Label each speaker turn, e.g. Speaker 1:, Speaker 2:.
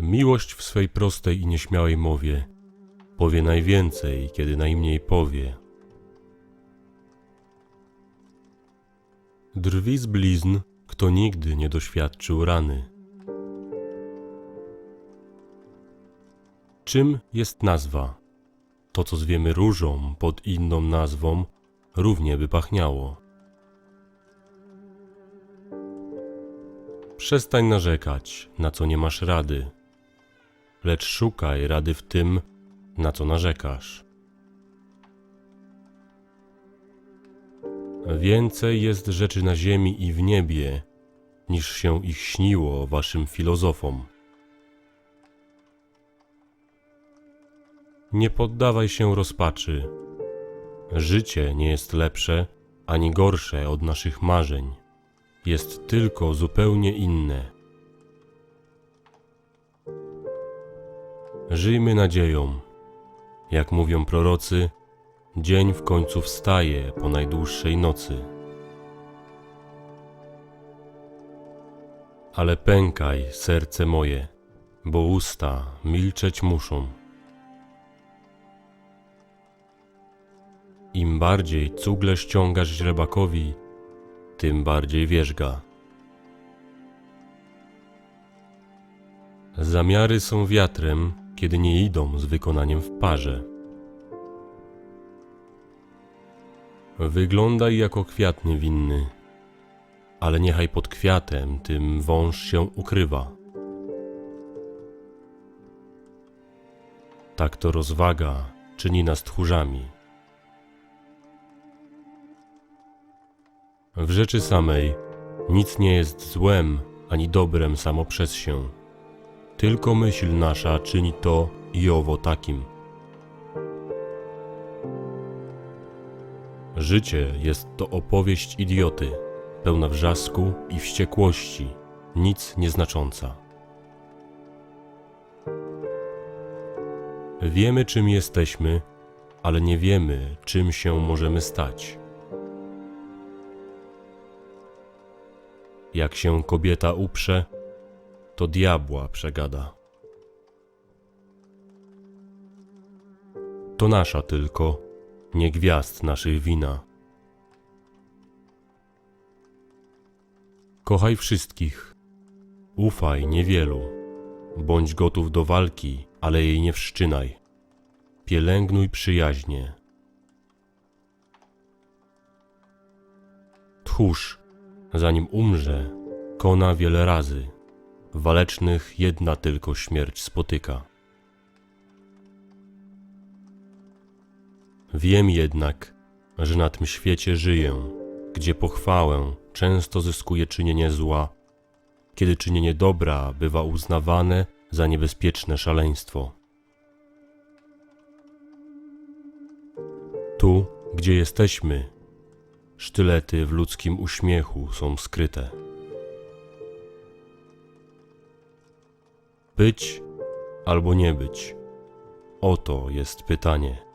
Speaker 1: Miłość w swej prostej i nieśmiałej mowie powie najwięcej, kiedy najmniej powie. Drwi z blizn, kto nigdy nie doświadczył rany. Czym jest nazwa? To, co zwiemy różą pod inną nazwą, równie by pachniało. Przestań narzekać, na co nie masz rady, lecz szukaj rady w tym, na co narzekasz. Więcej jest rzeczy na ziemi i w niebie, niż się ich śniło waszym filozofom. Nie poddawaj się rozpaczy. Życie nie jest lepsze ani gorsze od naszych marzeń. Jest tylko zupełnie inne. Żyjmy nadzieją. Jak mówią prorocy, dzień w końcu wstaje po najdłuższej nocy. Ale pękaj, serce moje, bo usta milczeć muszą. Im bardziej cugle ściągasz źrebakowi, tym bardziej wierzga. Zamiary są wiatrem, kiedy nie idą z wykonaniem w parze. Wyglądaj jako kwiat niewinny, ale niechaj pod kwiatem tym wąż się ukrywa. Tak to rozwaga czyni nas tchórzami. W rzeczy samej nic nie jest złem ani dobrem samo przez się. Tylko myśl nasza czyni to i owo takim. Życie jest to opowieść idioty, pełna wrzasku i wściekłości, nic nieznacząca. Wiemy, czym jesteśmy, ale nie wiemy, czym się możemy stać. Jak się kobieta uprze, to diabła przegada. To nasza tylko, nie gwiazd naszych wina. Kochaj wszystkich, ufaj niewielu, bądź gotów do walki, ale jej nie wszczynaj. Pielęgnuj przyjaźnie. Tchórz, zanim umrze, kona wiele razy. Walecznych jedna tylko śmierć spotyka. Wiem jednak, że na tym świecie żyję, gdzie pochwałę często zyskuje czynienie zła, kiedy czynienie dobra bywa uznawane za niebezpieczne szaleństwo. Tu, gdzie jesteśmy, sztylety w ludzkim uśmiechu są skryte. Być albo nie być? Oto jest pytanie.